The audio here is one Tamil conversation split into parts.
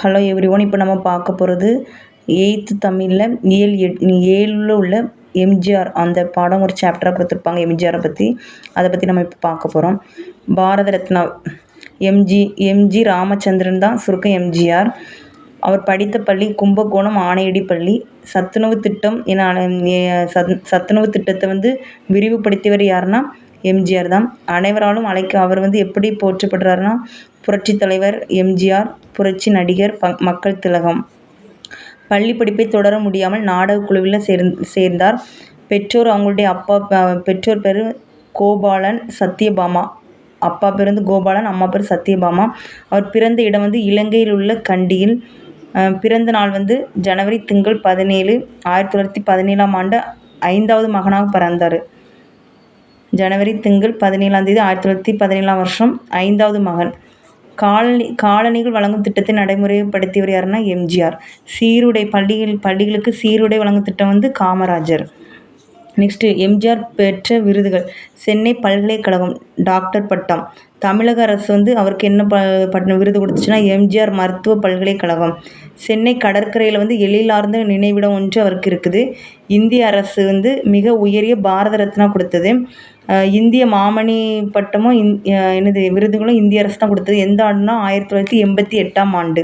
ஹலோ எவ்ரி ஒன் இப்போ நம்ம பார்க்க போகிறது எயித்து தமிழில் ஏழு எட் ஏழில் உள்ள எம்ஜிஆர் அந்த பாடம் ஒரு சாப்டராக கொடுத்துருப்பாங்க எம்ஜிஆரை பற்றி அதை பற்றி நம்ம இப்போ பார்க்க போகிறோம் பாரத ரத்னா எம்ஜி எம்ஜி ராமச்சந்திரன் தான் சுருக்கம் எம்ஜிஆர் அவர் படித்த பள்ளி கும்பகோணம் ஆணையடி பள்ளி. சத்துணவு திட்டம் என சத் சத்துணவு திட்டத்தை வந்து விரிவுபடுத்தியவர் யாருன்னா எம்ஜிஆர் தான். அனைவராலும் அழைக்க அவர் வந்து எப்படி போற்றப்படுறாருன்னா புரட்சி தலைவர் எம்ஜிஆர் புரட்சி நடிகர் ப மக்கள் திலகம். பள்ளி படிப்பை தொடர முடியாமல் நாடகக் குழுவில் சேர்ந் சேர்ந்தார். பெற்றோர் அவங்களுடைய அப்பா ப- பெற்றோர் பேர் கோபாலன் சத்யபாமா. அப்பா பேர் வந்து கோபாலன் அம்மா பேர் சத்யபாமா. அவர் பிறந்த இடம் வந்து இலங்கையில் உள்ள கண்டியில். பிறந்த நாள் வந்து ஜனவரி திங்கள் பதினேழு ஆயிரத்தி தொள்ளாயிரத்தி பதினேழாம் ஆண்டு ஐந்தாவது மகனாக பிறந்தார். ஜனவரி திங்கள் பதினேழாம் தேதி ஆயிரத்தி தொள்ளாயிரத்தி பதினேழாம் வருஷம் ஐந்தாவது மகன். காலனி காலனிகள் வழங்கும் திட்டத்தை நடைமுறைப்படுத்தியவர் யாருன்னா எம்ஜிஆர். சீருடை பள்ளிகள் பள்ளிகளுக்கு சீருடை வழங்கும் திட்டம் வந்து காமராஜர். நெக்ஸ்ட்டு எம்ஜிஆர் பெற்ற விருதுகள். சென்னை பல்கலைக்கழகம் டாக்டர் பட்டம். தமிழக அரசு வந்து அவருக்கு என்ன ப பட்ட விருது கொடுத்துச்சுன்னா எம்ஜிஆர் மருத்துவ பல்கலைக்கழகம். சென்னை கடற்கரையில் வந்து எழிலார்ந்த நினைவிடம் ஒன்று அவருக்கு இருக்குது. இந்திய அரசு வந்து மிக உயரிய பாரத ரத்னா கொடுத்தது. இந்திய மாமணி பட்டமும் இந் என்னது விருதுகளும் இந்திய அரசு தான் கொடுத்தது. எந்த ஆண்டுனா ஆயிரத்தி தொள்ளாயிரத்தி எண்பத்தி எட்டாம் ஆண்டு.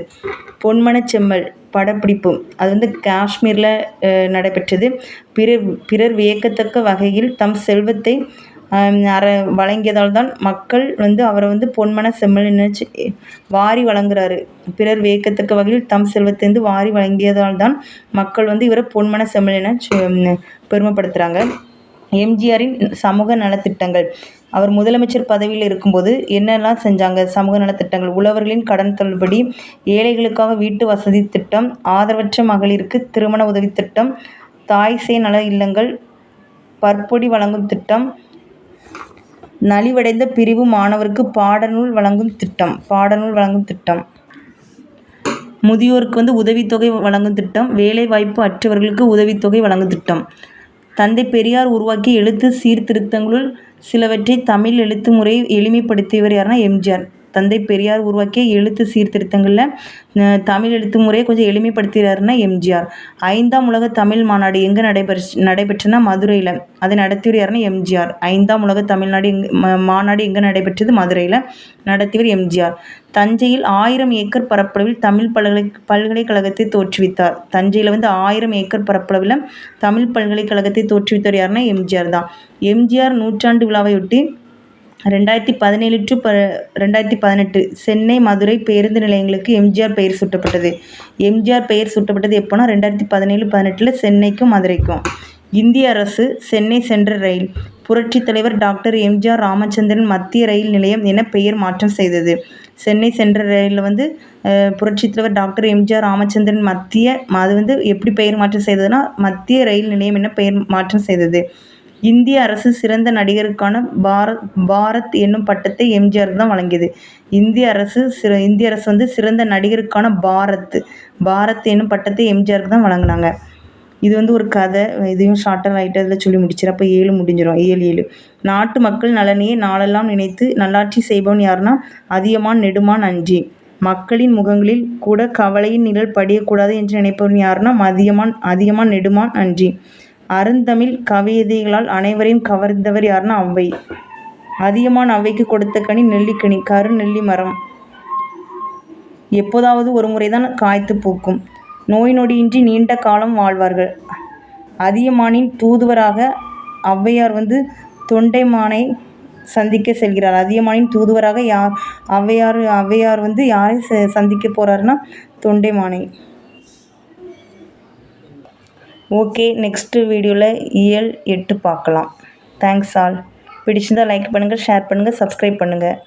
பொன்மனச் செம்மல் படப்பிடிப்பு. அது வந்து காஷ்மீரில் நடைபெற்றது. பிறர் பிறர் வியக்கத்தக்க வகையில் தம் செல்வத்தை அற வழங்கியதால் தான் மக்கள் வந்து அவரை வந்து பொன்மன செம்மல் நினைச்சு வாரி வழங்குறாரு. பிறர் வியக்கத்தக்க வகையில் தம் செல்வத்திலிருந்து வாரி வழங்கியதால் தான் மக்கள் வந்து இவரை பொன்மன செம்மல் என பெருமைப்படுத்துகிறாங்க எம்ஜிஆரின் சமூக நலத்திட்டங்கள். அவர் முதலமைச்சர் பதவியில் இருக்கும்போது என்னெல்லாம் செஞ்சாங்க? சமூக நலத்திட்டங்கள். உழவர்களின் கடன் தள்ளுபடி ஏழைகளுக்காக வீட்டு வசதி திட்டம் ஆதரவற்ற மகளிருக்கு திருமண உதவி திட்டம் தாய் சேய் நல இல்லங்கள் பற்பொடி வழங்கும் திட்டம் நலிவடைந்த பிரிவு மாணவருக்கு பாடநூல் வழங்கும் திட்டம் பாடநூல் வழங்கும் திட்டம். முதியோருக்கு வந்து உதவித்தொகை வழங்கும் திட்டம் வேலைவாய்ப்பு அற்றவர்களுக்கு உதவித்தொகை வழங்கும் திட்டம். தந்தை பெரியார் உருவாக்கிய எழுத்து சீர்திருத்தங்களுள் சிலவற்றை தமிழ் எழுத்து முறையை எளிமைப்படுத்தியவர் யாருன்னா எம்ஜிஆர். தந்தை பெரியார் உருவாக்கிய எழுத்து சீர்திருத்தங்களில் தமிழ் எழுத்து முறையை கொஞ்சம் எளிமைப்படுத்தினாருன்னா எம்ஜிஆர். ஐந்தாம் உலக தமிழ் மாநாடு எங்கே நடைபெற்று நடைபெற்றுன்னா மதுரையில். அதை நடத்தியவர் எம்ஜிஆர். ஐந்தாம் உலக தமிழ்நாடு எங்க மாநாடு எங்கே நடைபெற்றது? மதுரையில் நடத்தியவர் எம்ஜிஆர். தஞ்சையில் ஆயிரம் ஏக்கர் பரப்பளவில் தமிழ் பல்கலை பல்கலைக்கழகத்தை தோற்றுவித்தார். தஞ்சையில் வந்து ஆயிரம் ஏக்கர் பரப்பளவில் தமிழ் பல்கலைக்கழகத்தை தோற்றுவித்தவர் யாருன்னா எம்ஜிஆர் தான். எம்ஜிஆர் நூற்றாண்டு விழாவையொட்டி ரெண்டாயிரத்தி பதினேழு டு ப ரெண்டாயிரத்தி பதினெட்டு சென்னை மதுரை பேருந்து நிலையங்களுக்கு எம்ஜிஆர் பெயர் சூட்டப்பட்டது. எம்ஜிஆர் பெயர் சூட்டப்பட்டது எப்போனா ரெண்டாயிரத்தி பதினேழு பதினெட்டில் சென்னைக்கும் மதுரைக்கும். இந்திய அரசு சென்னை சென்ற ரயில். புரட்சித் தலைவர் டாக்டர் எம்ஜிஆர் ராமச்சந்திரன் மத்திய ரயில் நிலையம் என பெயர் மாற்றம் செய்தது. சென்னை சென்ற ரயிலில் வந்து புரட்சித் தலைவர் டாக்டர் எம்ஜிஆர் ராமச்சந்திரன் மத்திய அது வந்து எப்படி பெயர் மாற்றம் செய்ததுன்னா மத்திய ரயில் நிலையம் என பெயர் மாற்றம் செய்தது. இந்திய அரசு சிறந்த நடிகருக்கான பாரத் பாரத் என்னும் பட்டத்தை எம்ஜிஆருக்கு தான் வழங்கியது. இந்திய அரசு சிற இந்திய அரசு வந்து சிறந்த நடிகருக்கான பாரத் பாரத் என்னும் பட்டத்தை எம்ஜிஆருக்கு தான் வழங்கினாங்க. இது வந்து ஒரு கதை. இதையும் ஷார்ட்டாக லைட்டாக இதில் சொல்லி முடிச்சிடும் அப்போ ஏழு முடிஞ்சிடும் ஏழு ஏழு. நாட்டு மக்கள் நலனையே நாளெல்லாம் நினைத்து நல்லாட்சி செய்பவன் யாருன்னா அதிகமான் நெடுமான் அஞ்சி மக்களின் முகங்களில் கூட கவலையின் நிழல் படியக்கூடாது என்று நினைப்பவன் யாருன்னா மதியமான் அதிகமான் நெடுமான் அஞ்சி அருந்தமிழ் கவிதைகளால் அனைவரையும் கவர்ந்தவர் யாருன்னா ஔவை அதியமான் அவைக்கு கொடுத்த கனி நெல்லிக்கனி கரு நெல்லி மரம் எப்போதாவது ஒரு முறைதான் காய்த்து பூக்கும். நோய் நொடியின்றி நீண்ட காலம் வாழ்வார்கள். அதியமானின் தூதுவராக ஔவையார் வந்து தொண்டைமானை சந்திக்க செல்கிறார். அதியமானின் தூதுவராக யார் ஔவையார் ஔவையார் வந்து யாரை ச- சந்திக்க போகிறாருன்னா தொண்டைமானை. ஓகே நெக்ஸ்ட்டு வீடியோவில் இயல் எட்டு பார்க்கலாம். தேங்க்ஸ் ஆல் பிடிச்சிருந்தா லைக் பண்ணுங்கள் ஷேர் பண்ணுங்கள் சப்ஸ்கிரைப் பண்ணுங்கள்